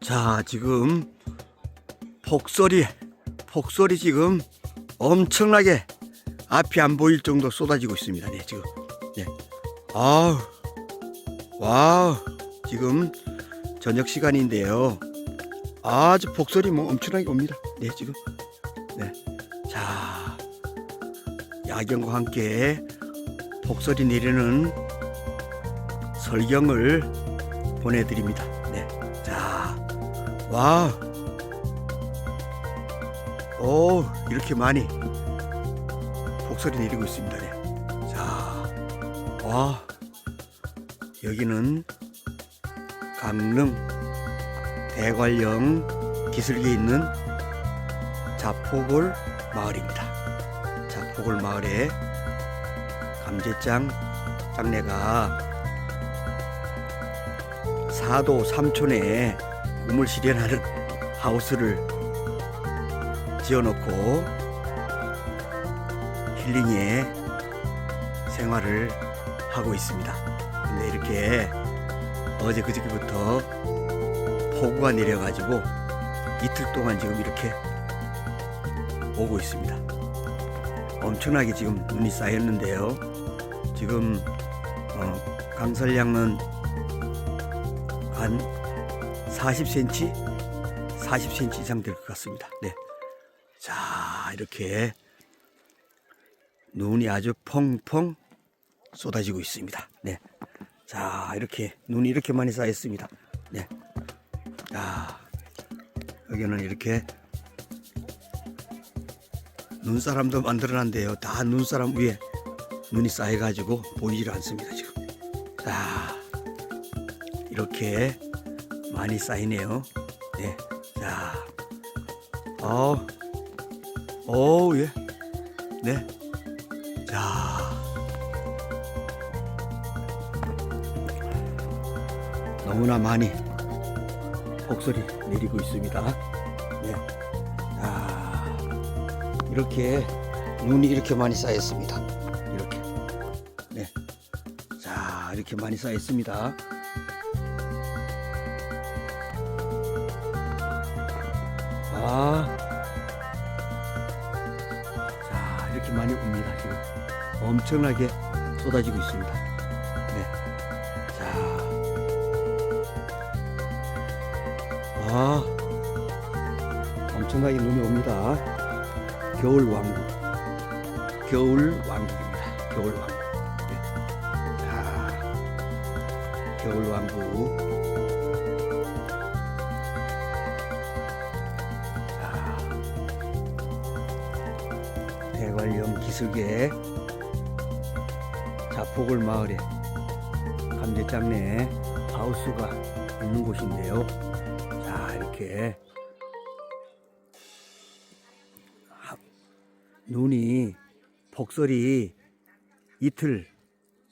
자, 지금 폭설이 폭설이 지금 엄청나게 앞이 안 보일 정도 쏟아지고 있습니다. 네, 지금. 네. 아우. 와우. 지금 저녁 시간인데요. 아주 폭설이 뭐 엄청나게 옵니다. 네, 지금. 네. 자. 야경과 함께 폭설이 내리는 설경을 보내드립니다. 와. 오, 이렇게 많이 폭설이 내리고 있습니다. 네. 자. 와. 여기는 강릉 대관령 기슭에 있는 자포골 마을입니다. 자포골 마을에 감제장 장례가 사도 삼촌의 꿈을 실현하는 하우스를 지어놓고 힐링의 생활을 하고 있습니다. 근데 이렇게 어제 그저께부터 폭우가 내려가지고 이틀 동안 지금 이렇게 오고 있습니다. 엄청나게 지금 눈이 쌓였는데요. 지금 어, 강설량은 한 40cm, 40cm 이상 될 것 같습니다. 네. 자, 이렇게 눈이 아주 펑펑 쏟아지고 있습니다. 네. 자, 이렇게 눈이 이렇게 많이 쌓였습니다. 네. 자, 여기는 이렇게 눈사람도 만들어놨는데요. 다 눈사람 위에 눈이 쌓여가지고 보이질 않습니다. 지금. 자, 이렇게 많이 쌓이네요. 네. 자, 어, 오, 예. 네. 자. 너무나 많이 폭설이 내리고 있습니다. 네. 자, 이렇게 눈이 이렇게 많이 쌓였습니다. 이렇게. 네. 자, 이렇게 많이 쌓였습니다. 아. 자, 이렇게 많이 옵니다, 지금. 엄청나게 쏟아지고 있습니다. 네. 자. 아. 엄청나게 눈이 옵니다. 겨울 왕국. 겨울 왕국입니다. 겨울 왕국. 네. 자. 겨울 왕국. 대관령 기슭에 자포골 마을에 감제장내 하우스가 있는 곳인데요. 자 이렇게 하- 눈이 폭설이 이틀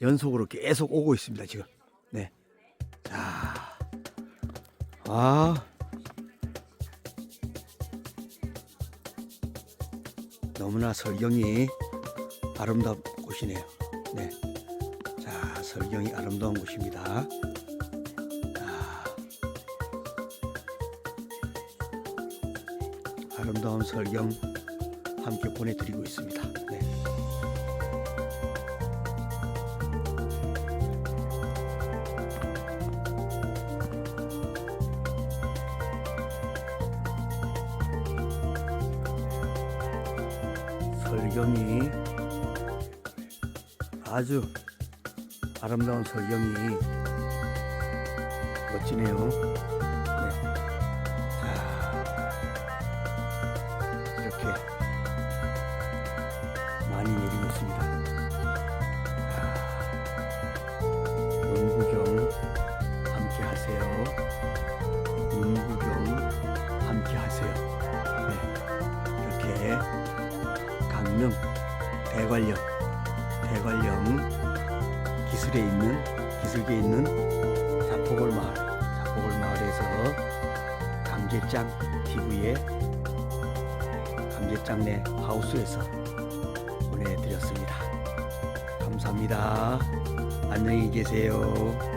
연속으로 계속 오고 있습니다 지금. 네. 자, 아. 너무나 설경이 아름다운 곳이네요. 네. 자, 설경이 아름다운 곳입니다. 자, 아름다운 설경 함께 보내드리고 있습니다. 네. 설경이 아주 아름다운 설경이 멋지네요. 네. 자, 이렇게 많이 내리고 있습니다. 강릉 대관령 대관령 기술에 있는 기술계에 있는 자포골 마을 자포골 마을에서 감제장 TV에 감제장 내 하우스에서 보내드렸습니다. 감사합니다. 안녕히 계세요.